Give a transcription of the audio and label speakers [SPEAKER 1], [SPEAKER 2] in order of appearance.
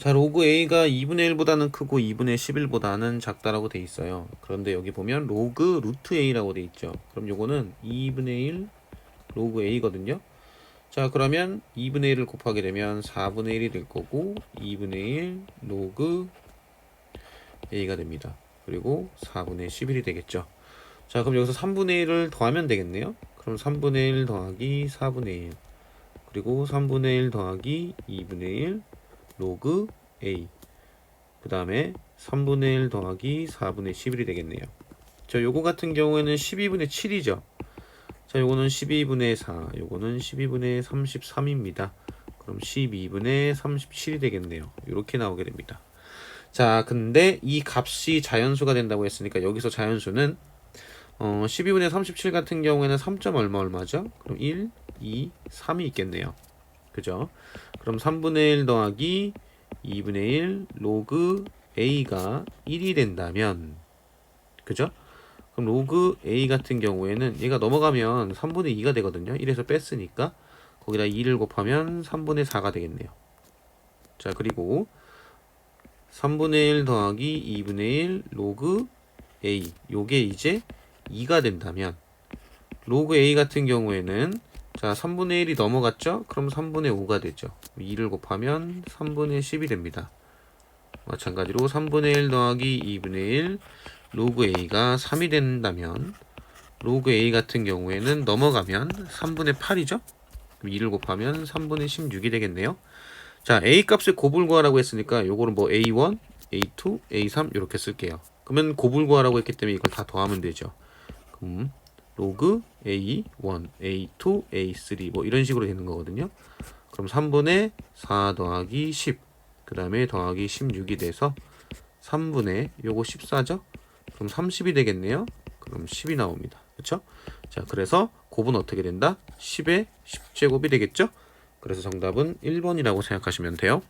[SPEAKER 1] 자, 로그 A가 2분의 1보다는 크고 2분의 11보다는 작다라고 돼 있어요. 그런데 여기 보면 로그 루트 A라고 돼 있죠. 그럼 요거는 2분의 1 로그 A거든요. 자, 그러면 2분의 1을 곱하게 되면 4분의 1이 될 거고 2분의 1 로그 A가 됩니다. 그리고 4분의 11이 되겠죠. 자, 그럼 여기서 3분의 1을 더하면 되겠네요. 그럼 3분의 1 더하기 4분의 1 그리고 3분의 1 더하기 2분의 1 로그 A. 그 다음에 3분의 1 더하기 4분의 11이 되겠네요. 자 요거 같은 경우에는 12분의 7이죠. 자 요거는 12분의 4 요거는 12분의 33입니다. 그럼 12분의 37이 되겠네요. 이렇게 나오게 됩니다. 자 근데 이 값이 자연수가 된다고 했으니까 여기서 자연수는 어, 12분의 37 같은 경우에는 3점 얼마 얼마죠? 그럼 1, 2, 3이 있겠네요. 그죠? 그럼 3분의 1 더하기 2분의 1 로그 a가 1이 된다면 그죠? 그럼 로그 a 같은 경우에는 얘가 넘어가면 3분의 2가 되거든요. 1에서 뺐으니까 거기다 2를 곱하면 3분의 4가 되겠네요. 자 그리고 3분의 1 더하기 2분의 1 로그 a 요게 이제 2가 된다면 로그 a 같은 경우에는 자, 3분의 1이 넘어갔죠? 그럼 3분의 5가 되죠. 2를 곱하면 3분의 10이 됩니다. 마찬가지로 3분의 1 더하기 2분의 1 로그 a가 3이 된다면 로그 a 같은 경우에는 넘어가면 3분의 8이죠? 2를 곱하면 3분의 16이 되겠네요. 자, a 값을 곱을구하라고 했으니까 요거는 뭐 a1, a2, a3 이렇게 쓸게요. 그러면 곱을구하라고 했기 때문에 이걸 다 더하면 되죠. 그럼 로그 A1, A2, A3 뭐 이런 식으로 되는 거거든요. 그럼 3분의 4 더하기 10, 그 다음에 더하기 16이 돼서 3분의 요거 14죠? 그럼 30이 되겠네요. 그럼 10이 나옵니다. 그렇죠? 자, 그래서 곱은 어떻게 된다? 10의 10제곱이 되겠죠? 그래서 정답은 1번이라고 생각하시면 돼요.